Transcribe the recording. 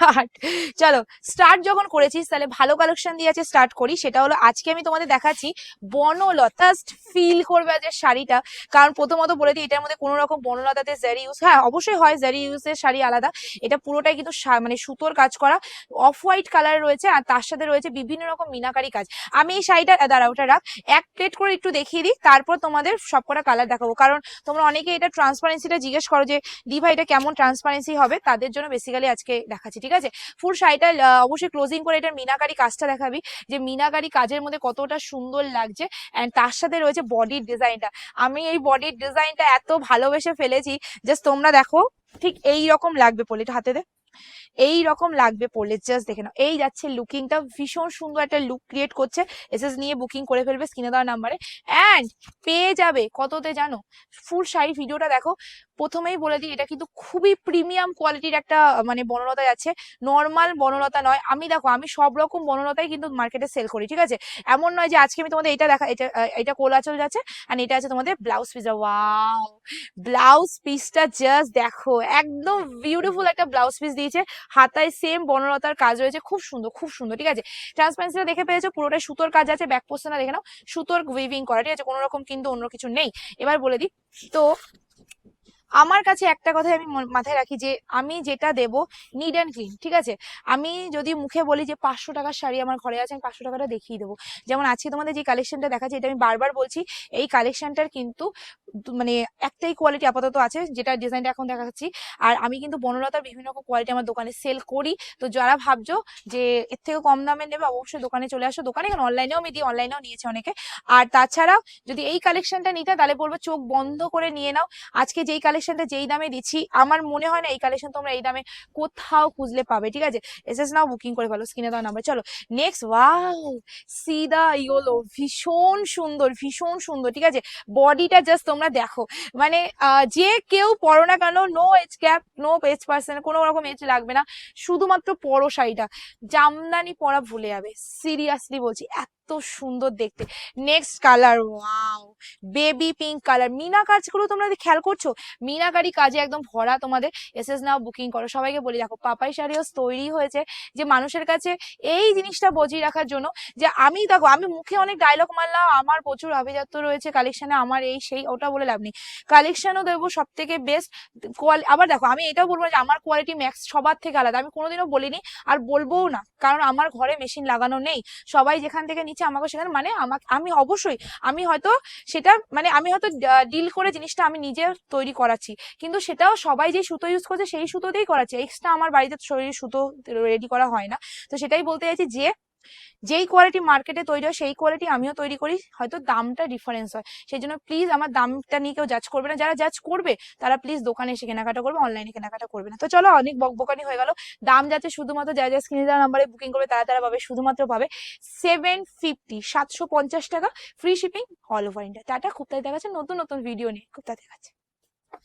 Start চলো start যখন করেছিস, তাহলে ভালো কালেকশন দিয়ে আছে স্টার্ট করি। সেটা হলো, আজকে আমি তোমাদের দেখাচ্ছি বনলতা ফিল করবে আজকে শাড়িটা। কারণ প্রথমত বলে দিই, এটার মধ্যে কোনো রকম বনলতাতে জারি ইউজ হ্যাঁ অবশ্যই হয় জারি ইউজের শাড়ি আলাদা। এটা পুরোটাই কিন্তু মানে সুতোর কাজ করা। অফ হোয়াইট কালার রয়েছে আর তার সাথে রয়েছে বিভিন্ন রকম মিনাকারি কাজ। আমি এই শাড়িটা দাঁড়া ওটা রাখ। এক প্লেট করে একটু দেখিয়ে দিই, তারপর তোমাদের সবকটা কালার দেখাবো। কারণ তোমরা অনেকে এটা ট্রান্সপারেন্সিটা জিজ্ঞেস করো যে, দিভা, এটা কেমন ট্রান্সপারেন্সি হবে? তাদের জন্য বেসিক্যালি আজকে দেখাচ্ছি, ঠিক আছে? ফুল শাড়িটা অবশ্যই ক্লোজিং করে এটা মিনাকারি কাজটা দেখাবি। যে মিনাকারি কাজের মধ্যে কতটা সুন্দর লাগছে অ্যান্ড তার সাথে রয়েছে বডির ডিজাইনটা আমি এই বডির ডিজাইনটা এত ভালোবেসে ফেলেছি। জাস্ট তোমরা দেখো, ঠিক এই রকম লাগবে পড়লে এটা হাতে দে। এই রকম লাগবে পড়লে জাস্ট দেখে নাও। এই যাচ্ছে লুকিংটা ভীষণ সুন্দর একটা লুক ক্রিয়েট করছে। এসএস নিয়ে বুকিং করে ফেলবে, স্ক্রিনে দেওয়া নাম্বারে অ্যান্ড পেয়ে যাবে। কততে জানো? ফুল শাড়ি ভিডিওটা দেখো। প্রথমেই বলে দিই, এটা কিন্তু খুবই প্রিমিয়াম কোয়ালিটির একটা মানে বনলতা যাচ্ছে নর্মাল বনলতা নয়। আমি দেখো, আমি সব রকম বনলতাই কিন্তু মার্কেটে সেল করি, ঠিক আছে? এমন নয় যে আজকে আমি তোমাদের এটা দেখা, এটা এটা কোলাচল যাচ্ছে আর এটা আছে তোমাদের ব্লাউজ পিসটা ওয়াও ব্লাউজ পিসটা জাস্ট দেখো, একদম বিউটিফুল একটা ব্লাউজ পিস দিয়েছে। হাতায় সেম বনলতার কাজ রয়েছে, খুব সুন্দর খুব সুন্দর, ঠিক আছে? ট্রান্সপারেন্সিটা দেখে পেয়েছ, পুরোটাই সুতোর কাজ আছে ব্যাক পোস্টটা দেখে নাও, সুতোর উইভিং করা, ঠিক আছে? কোনো রকম কিন্তু অন্য কিছু নেই। এবার বলে দিই, তো আমার কাছে একটা কথাই আমি মাথায় রাখি যে আমি যেটা দেব নিড অ্যান্ড ক্লিন ঠিক আছে? আমি যদি মুখে বলি যে পাঁচশো টাকার শাড়ি আমার ঘরে আছে, আমি পাঁচশো টাকাটা দেখিয়ে দেবো। যেমন আজকে তোমাদের যে কালেকশনটা দেখাচ্ছি, এটা আমি বারবার বলছি, এই কালেকশনটার কিন্তু মানে একটাই কোয়ালিটি আপাতত আছে, যেটা ডিজাইনটা এখন দেখাচ্ছি। আর আমি কিন্তু বনলতার বিভিন্ন রকম কোয়ালিটি আমার দোকানে সেল করি। তো যারা ভাবছ যে এর থেকে কম দামে নেবে, অবশ্যই দোকানে চলে আসো। দোকানে এখন অনলাইনেও আমি দিই অনলাইনেও নিয়েছে অনেকে। আর তাছাড়াও যদি এই কালেকশনটা নিতে, তাহলে বলব চোখ বন্ধ করে নিয়ে নাও। আজকে যেই কালেকশনটা যেই দামে দিচ্ছি, আমার মনে হয় না এই কালেকশন তোমরা এই দামে কোথাও খুঁজলে পাবে, ঠিক আছে? এস এস নাও বুকিং করে ফেলো স্ক্রিনে দেওয়া নাম্বার চলো। নেক্সট ওয়াও সিদা ইয়োলো ভীষণ সুন্দর ভীষণ সুন্দর, ঠিক আছে? বডিটা জাস্ট তোমরা দেখো। মানে যে কেউ পরো না কেন no age cap no age person কোনো রকম এজ লাগবে না। শুধুমাত্র পরো শাড়িটা। জামদানি পরা ভুলে যাবে। সিরিয়াসলি বলছি, এত সুন্দর দেখতে। Next colour wow baby pink colour Mina কাজগুলো তোমরা খেয়াল করছ মিনা মিনাকারি কাজে একদম ভরা তোমাদের এসএস নাও বুকিং করো। সবাইকে বলি, দেখো, পাপাই শাড়ি হাউস তৈরি হয়েছে যে মানুষের কাছে এই জিনিসটা বজিয়ে রাখার জন্য যে আমি দেখো, আমি মুখে অনেক ডায়লগ মারলাম, আমার প্রচুর আভিজাত্য রয়েছে কালেকশনে আমার এই সেই, ওটা বলে লাভ নেই। কালেকশনও দেবো সব থেকে বেস্ট কোয়ালি আবার দেখো, আমি এটাও বলব যে আমার কোয়ালিটি ম্যাক্স সবার থেকে আলাদা। আমি কোনোদিনও বলিনি আর বলবোও না, কারণ আমার ঘরে মেশিন লাগানো নেই। সবাই যেখান থেকে নিচ্ছে আমাকে সেখানে মানে আমাকে আমি অবশ্যই, আমি হয়তো সেটা মানে আমি হয়তো ডিল করে জিনিসটা আমি নিজে তৈরি করাচ্ছি। কিন্তু সেটাও সবাই যে সুতো ইউজ করছে, সেই সুতোতেই করাচ্ছি। এক্সট্রা আমার বাড়িতে শরীরে সুতো রেডি করা হয় না। তো সেটাই বলতে চাইছি যে যেই কোয়ালিটি মার্কেটে তৈরি হয়, সেই কোয়ালিটি আমিও তৈরি করি। হয়তো দামটা ডিফারেন্স হয়। সেই জন্য প্লিজ আমার দামটা নিয়ে কেউ জাজ করবে না। যারা জাজ করবে, তারা প্লিজ দোকানে এসে কেনাকাটা করবে অনলাইনে কেনাকাটা করবে না। তো চলো, অনেক বকবকানি হয়ে গেল। দাম যাচ্ছে শুধুমাত্র যা যা স্ক্রিনে দেওয়া নাম্বারে বুকিং করবে, তারা তারা পাবে, শুধুমাত্র পাবে সেভেন ফিফটি সাতশো পঞ্চাশ টাকা free shipping all over India tata, খুব তাই দেখাচ্ছে। নতুন নতুন ভিডিও নিয়ে খুব তাই দেখাচ্ছে।